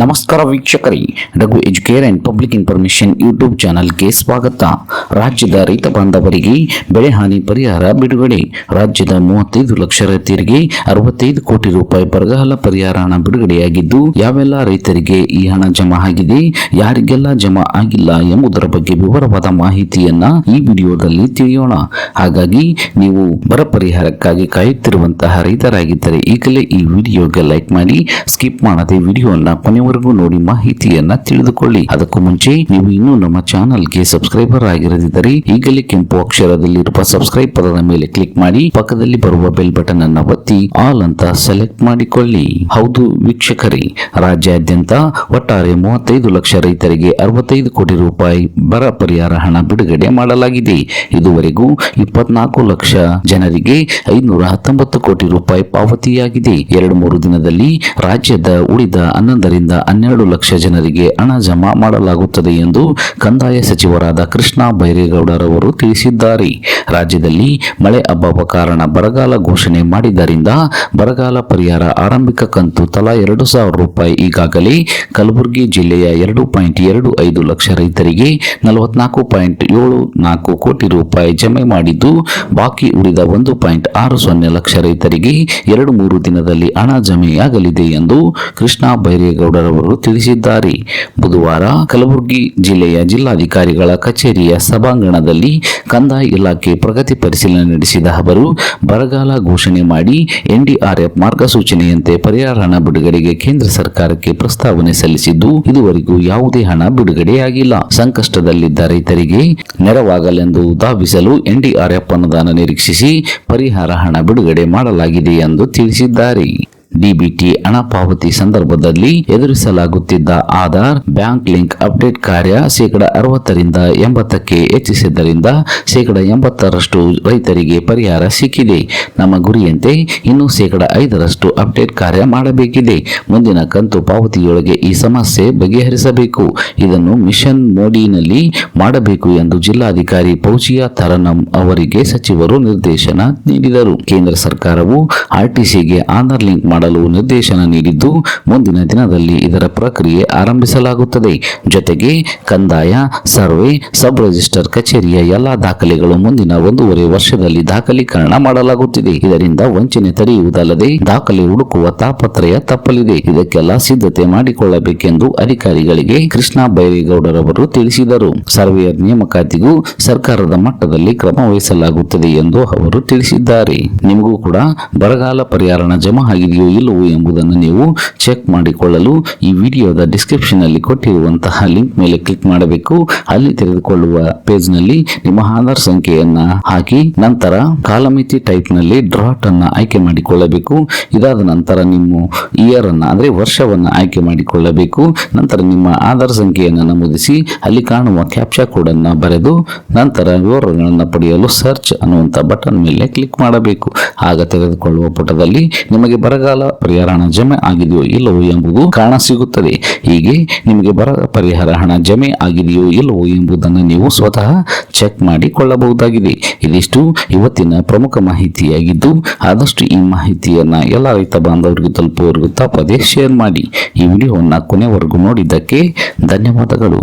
ನಮಸ್ಕಾರ ವೀಕ್ಷಕರೇ, Raghu educare and public information YouTube ಚಾನಲ್ಗೆ ಸ್ವಾಗತ. ರಾಜ್ಯದ ರೈತ ಬಾಂಧವರಿಗೆ ಬೆಳೆ ಹಾನಿ ಪರಿಹಾರ ಬಿಡುಗಡೆ. ರಾಜ್ಯದ ಮೂವತ್ತೈದು ಲಕ್ಷ ರೈತರಿಗೆ ಅರವತ್ತೈದು ಕೋಟಿ ರೂಪಾಯಿ ಬರಗಾಲ ಪರಿಹಾರ ಹಣ ಬಿಡುಗಡೆಯಾಗಿದ್ದು, ಯಾವೆಲ್ಲ ರೈತರಿಗೆ ಈ ಹಣ ಜಮಾ ಆಗಿದೆ, ಯಾರಿಗೆಲ್ಲ ಜಮಾ ಆಗಿಲ್ಲ ಎಂಬುದರ ಬಗ್ಗೆ ವಿವರವಾದ ಮಾಹಿತಿಯನ್ನ ಈ ವಿಡಿಯೋದಲ್ಲಿ ತಿಳಿಯೋಣ. ಹಾಗಾಗಿ ನೀವು ಬರ ಪರಿಹಾರಕ್ಕಾಗಿ ಕಾಯುತ್ತಿರುವಂತಹ ರೈತರಾಗಿದ್ದರೆ ಈಗಲೇ ಈ ವಿಡಿಯೋಗೆ ಲೈಕ್ ಮಾಡಿ, ಸ್ಕಿಪ್ ಮಾಡದೆ ವಿಡಿಯೋನ ಕೊನೆವರೆಗೂ ನೋಡಿ ಮಾಹಿತಿಯನ್ನ ತಿಳಿದುಕೊಳ್ಳಿ. ಅದಕ್ಕೂ ಮುಂಚೆ ನೀವು ಇನ್ನೂ ನಮ್ಮ ಚಾನಲ್ಗೆ ಸಬ್ಸ್ಕ್ರೈಬರ್ ಆಗಿರದಿದ್ದರೆ ಈಗಲೇ ಕೆಂಪು ಅಕ್ಷರದಲ್ಲಿರುವ ಸಬ್ಸ್ಕ್ರೈಬ್ ಪದದ ಮೇಲೆ ಕ್ಲಿಕ್ ಮಾಡಿ, ಪಕ್ಕದಲ್ಲಿ ಬರುವ ಬೆಲ್ ಬಟನ್ ಅನ್ನ ಒತ್ತಿ, ಆಲ್ ಅಂತ ಸೆಲೆಕ್ಟ್ ಮಾಡಿಕೊಳ್ಳಿ. ಹೌದು ವೀಕ್ಷಕರೇ, ರಾಜ್ಯಾದ್ಯಂತ ಒಟ್ಟಾರೆ ಮೂವತ್ತೈದು ಲಕ್ಷ ರೈತರಿಗೆ ಅರವತ್ತೈದು ಕೋಟಿ ರೂಪಾಯಿ ಬರ ಪರಿಹಾರ ಹಣ ಬಿಡುಗಡೆ ಮಾಡಲಾಗಿದೆ. ಇದುವರೆಗೂ ಇಪ್ಪತ್ನಾಲ್ಕು ಲಕ್ಷ ಜನರಿಗೆ ಐನೂರ ಹತ್ತೊಂಬತ್ತು ಕೋಟಿ ರೂಪಾಯಿ ಪಾವತಿಯಾಗಿದೆ. ಎರಡು ಮೂರು ದಿನದಲ್ಲಿ ರಾಜ್ಯದ ಉಳಿದ ಹನ್ನೊಂದರಿಂದ ಹನ್ನೆರಡು ಲಕ್ಷ ಜನರಿಗೆ ಹಣ ಜಮಾ ಮಾಡಲಾಗುತ್ತದೆ ಎಂದು ಕಂದಾಯ ಸಚಿವರಾದ ಕೃಷ್ಣ ಬೈರೇಗೌಡರವರು ತಿಳಿಸಿದ್ದಾರೆ. ರಾಜ್ಯದಲ್ಲಿ ಮಳೆ ಅಭಾವ ಕಾರಣ ಬರಗಾಲ ಘೋಷಣೆ ಮಾಡಿದ್ದರಿಂದ ಬರಗಾಲ ಪರಿಹಾರ ಆರಂಭಿಕ ಕಂತು ತಲಾ ಎರಡು ಸಾವಿರ ರೂಪಾಯಿ. ಈಗಾಗಲೇ ಕಲಬುರಗಿ ಜಿಲ್ಲೆಯ ಎರಡು ಪಾಯಿಂಟ್ ಎರಡು ಐದು ಲಕ್ಷ ರೈತರಿಗೆ ನಲವತ್ನಾಲ್ಕು ಪಾಯಿಂಟ್ ಏಳು ನಾಲ್ಕು ಕೋಟಿ ರೂಪಾಯಿ ಜಮೆ ಮಾಡಿದ್ದು, ಬಾಕಿ ಉಳಿದ ಒಂದು ಪಾಯಿಂಟ್ ಆರು ಸೊನ್ನೆ ಲಕ್ಷ ರೈತರಿಗೆ ಎರಡು ಮೂರು ದಿನದಲ್ಲಿ ಹಣ ಜಮೆಯಾಗಲಿದೆ ಎಂದು ಕೃಷ್ಣ ಬೈರೇಗೌಡರವರು ತಿಳಿಸಿದ್ದಾರೆ. ಬುಧವಾರ ಕಲಬುರಗಿ ಜಿಲ್ಲೆಯ ಜಿಲ್ಲಾಧಿಕಾರಿಗಳ ಕಚೇರಿಯ ಸಭಾಂಗಣದಲ್ಲಿ ಕಂದಾಯ ಇಲಾಖೆ ಪ್ರಗತಿ ಪರಿಶೀಲನೆ ನಡೆಸಿದ ಅವರು, ಬರಗಾಲ ಘೋಷಣೆ ಮಾಡಿ ಎನ್ಡಿಆರ್ಎಫ್ ಮಾರ್ಗಸೂಚನೆಯಂತೆ ಪರಿಹಾರ ಹಣ ಬಿಡುಗಡೆಗೆ ಕೇಂದ್ರ ಸರ್ಕಾರಕ್ಕೆ ಪ್ರಸ್ತಾವನೆ ಸಲ್ಲಿಸಿದ್ದು, ಇದುವರೆಗೂ ಯಾವುದೇ ಹಣ ಬಿಡುಗಡೆಯಾಗಿಲ್ಲ. ಸಂಕಷ್ಟದಲ್ಲಿದ್ದ ರೈತರಿಗೆ ನೆರವಾಗಲೆಂದು ಧಾವಿಸಲು ಎನ್ಡಿಆರ್ಎಫ್ ಅನುದಾನ ನಿರೀಕ್ಷಿಸಿ ಪರಿಹಾರ ಹಣ ಬಿಡುಗಡೆ ಮಾಡಲಾಗಿದೆ ಎಂದು ತಿಳಿಸಿದ್ದಾರೆ. ಡಿಬಿಟಿ ಹಣ ಪಾವತಿ ಸಂದರ್ಭದಲ್ಲಿ ಎದುರಿಸಲಾಗುತ್ತಿದ್ದ ಆಧಾರ್, ಬ್ಯಾಂಕ್ ಲಿಂಕ್ ಅಪ್ಡೇಟ್ ಕಾರ್ಯ ಶೇಕಡ ಅರವತ್ತರಿಂದ ಎಂಬತ್ತಕ್ಕೆ ಹೆಚ್ಚಿಸಿದ್ದರಿಂದ ಶೇಕಡ ಎಂಬತ್ತರಷ್ಟು ರೈತರಿಗೆ ಪರಿಹಾರ ಸಿಕ್ಕಿದೆ. ನಮ್ಮ ಗುರಿಯಂತೆ ಇನ್ನೂ ಶೇಕಡಾ ಐದರಷ್ಟು ಅಪ್ಡೇಟ್ ಕಾರ್ಯ ಮಾಡಬೇಕಿದೆ. ಮುಂದಿನ ಕಂತು ಪಾವತಿಯೊಳಗೆ ಈ ಸಮಸ್ಯೆ ಬಗೆಹರಿಸಬೇಕು. ಇದನ್ನು ಮಿಷನ್ ಮೋಡಿನಲ್ಲಿ ಮಾಡಬೇಕು ಎಂದು ಜಿಲ್ಲಾಧಿಕಾರಿ ಪೌಜಿಯಾ ತರನಂ ಅವರಿಗೆ ಸಚಿವರು ನಿರ್ದೇಶನ ನೀಡಿದರು. ಕೇಂದ್ರ ಸರ್ಕಾರವು ಆರ್ಟಿಸಿಗೆ ಆಧಾರ್ ಲಿಂಕ್ ಮಾಡಲು ನಿರ್ದೇಶನ ನೀಡಿದ್ದು, ಮುಂದಿನ ದಿನದಲ್ಲಿ ಇದರ ಪ್ರಕ್ರಿಯೆ ಆರಂಭಿಸಲಾಗುತ್ತದೆ. ಜೊತೆಗೆ ಕಂದಾಯ, ಸರ್ವೆ, ಸಬ್ ರಿಜಿಸ್ಟರ್ ಕಚೇರಿಯ ಎಲ್ಲ ದಾಖಲೆಗಳು ಮುಂದಿನ ಒಂದೂವರೆ ವರ್ಷದಲ್ಲಿ ದಾಖಲೀಕರಣ ಮಾಡಲಾಗುತ್ತಿದೆ. ಇದರಿಂದ ವಂಚನೆ ತಡೆಯುವುದಲ್ಲದೆ ದಾಖಲೆ ಹುಡುಕುವ ತಾಪತ್ರಯ ತಪ್ಪಲಿದೆ. ಇದಕ್ಕೆಲ್ಲ ಸಿದ್ಧತೆ ಮಾಡಿಕೊಳ್ಳಬೇಕೆಂದು ಅಧಿಕಾರಿಗಳಿಗೆ ಕೃಷ್ಣ ಬೈರೇಗೌಡರವರು ತಿಳಿಸಿದರು. ಸರ್ವೇಯರ್ ನೇಮಕಾತಿಗೂ ಸರ್ಕಾರದ ಮಟ್ಟದಲ್ಲಿ ಕ್ರಮ ವಹಿಸಲಾಗುತ್ತದೆ ಎಂದು ಅವರು ತಿಳಿಸಿದ್ದಾರೆ. ನಿಮಗೂ ಕೂಡ ಬರಗಾಲ ಪರಿಹಾರಣ ಜಮಾ ಆಗಿದೆಯೋ ಇಲ್ಲವೋ ಎಂಬುದನ್ನು ನೀವು ಚೆಕ್ ಮಾಡಿಕೊಳ್ಳಲು ಈ ವಿಡಿಯೋದ ಡಿಸ್ಕ್ರಿಪ್ಷನ್ ಅಲ್ಲಿ ಕೊಟ್ಟಿರುವಂತಹ ಲಿಂಕ್ ಮೇಲೆ ಕ್ಲಿಕ್ ಮಾಡಬೇಕು. ಅಲ್ಲಿ ತೆರೆದುಕೊಳ್ಳುವ ಪೇಜ್ನಲ್ಲಿ ನಿಮ್ಮ ಆಧಾರ್ ಸಂಖ್ಯೆಯನ್ನ ಹಾಕಿ, ನಂತರ ಕಾಲಮಿತಿ ಟೈಪ್ನಲ್ಲಿ ಡ್ರಾಟ್ ಅನ್ನ ಆಯ್ಕೆ ಮಾಡಿಕೊಳ್ಳಬೇಕು. ಇದಾದ ನಂತರ ನಿಮ್ಮ ಇಯರ್ ಅನ್ನ ಅಂದ್ರೆ ವರ್ಷವನ್ನ ಆಯ್ಕೆ ಮಾಡಿಕೊಳ್ಳಬೇಕು. ನಂತರ ನಿಮ್ಮ ಆಧಾರ್ ಸಂಖ್ಯೆಯನ್ನು ನಮೂದಿಸಿ, ಅಲ್ಲಿ ಕಾಣುವ ಕ್ಯಾಪ್ಚಾ ಕೋಡ್ ಅನ್ನ ಬರೆದು, ನಂತರ ವಿವರಗಳನ್ನು ಪಡೆಯಲು ಸರ್ಚ್ ಅನ್ನುವಂತ ಬಟನ್ ಮೇಲೆ ಕ್ಲಿಕ್ ಮಾಡಬೇಕು. ಆಗ ತೆಗೆದುಕೊಳ್ಳುವ ಪುಟದಲ್ಲಿ ನಿಮಗೆ ಬರಗಾಲ ಪರಿಹಾರ ಜಮೆ ಆಗಿದೆಯೋ ಇಲ್ಲವೋ ಎಂಬುದು ಕಾರಣ ಸಿಗುತ್ತದೆ. ಹೀಗೆ ನಿಮಗೆ ಬರ ಪರಿಹಾರ ಹಣ ಜಮೆ ಆಗಿದೆಯೋ ಇಲ್ಲವೋ ಎಂಬುದನ್ನು ನೀವು ಸ್ವತಃ ಚೆಕ್ ಮಾಡಿಕೊಳ್ಳಬಹುದಾಗಿದೆ. ಇದಿಷ್ಟು ಇವತ್ತಿನ ಪ್ರಮುಖ ಮಾಹಿತಿಯಾಗಿದ್ದು, ಆದಷ್ಟು ಈ ಮಾಹಿತಿಯನ್ನು ಎಲ್ಲ ರೈತ ಬಾಂಧವರಿಗೂ ತಲುಪುವವರೆಗೂ ತಪ್ಪದೇ ಶೇರ್ ಮಾಡಿ. ಈ ವಿಡಿಯೋವನ್ನು ಕೊನೆವರೆಗೂ ನೋಡಿದ್ದಕ್ಕೆ ಧನ್ಯವಾದಗಳು.